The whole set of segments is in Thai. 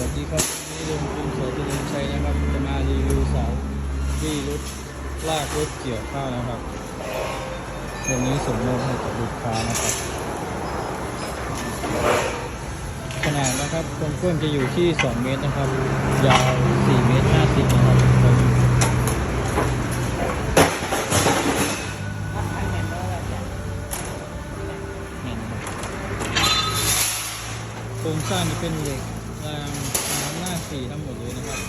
วัสดีครับนี่ลงทุนสอเจริญชัยนะครับจะมารีวิวเสาที่รถลากรถเกี่ยวข้าวนะครับวันนี้ส่งมอบให้กับลูกค้านะครับ ขนาดนะครับความกว้างจะอยู่ที่ 2 เมตรนะครับ ยาว 4 เมตร 50 นะครับนี่นะครับโครงสร้างจะเป็นเหล็ก รางน้ำหน้าสี่ทั้งหมดเลยนะครับ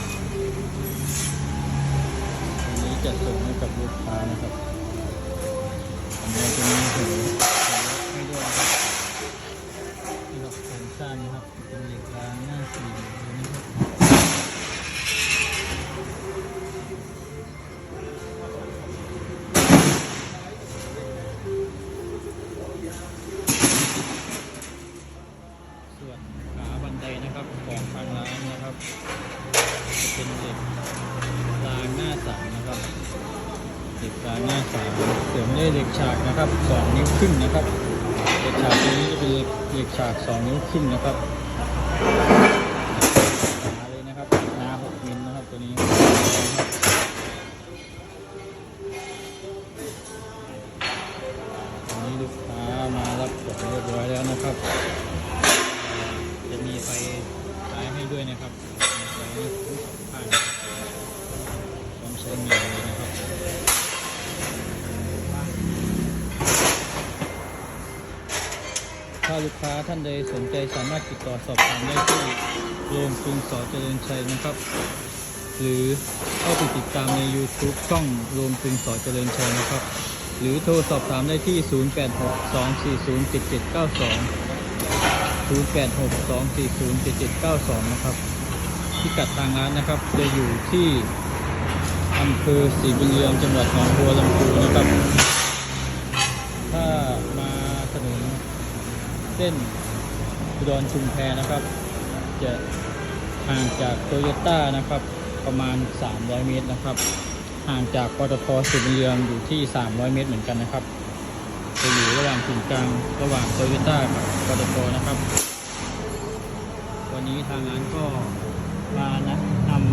อันนี้จะส่งให้กับลูกค้านะครับอันนี้จะมีหูให้ด้วยนะครับนี่ครับโครงสร้างนะครับเป็นเหล็กรางหน้าสี่เลยนะครับส่วนขา บันไดนะครับของทางร้านนะครับจะเป็นเหล็กรางหน้าสามนะครับเหล็กรางหน้าสามเสริมด้วยเหล็กฉากนะครับสองนิ้วครึ่งนะครับเหล็กฉากตัวนี้จะเป็นเหล็กเหล็กฉาก2นิ้วครึ่งนะครับหนาเลยนะครับหนา6มิลนะครับตัวนี้ตอนนี้ลูกค้ามารับของเรียบร้อยแล้วนะครับ ลูกค้าท่านใดสนใจสามารถติดต่อสอบถามได้ที่โรงกรุงสอเจริญชัยนะครับ หรือเข้าไปติดตามใน YouTube ช่องโรงกรุงสอเจริญชัยนะครับ หรือโทรสอบถามได้ที่ 0862407792 0862407792 นะครับพิกัดทางร้านนะครับจะอยู่ที่อำเภอศรีบุญเรืองจังหวัดหนองบัวลำพูนะครับ ถ้ามาถนน เส้นอุดรชุมแพนะครับ จะห่างจากโตโยต้านะครับประมาณ 300 เมตรนะครับ ห่างจากปตทสุริเรืองอยู่ที่ 300 เมตรเหมือนกันนะครับ จะอยู่ระหว่างถึงกลางระหว่างโตโยต้ากับปตทนะครับ วันนี้ทางร้านก็มานะนำ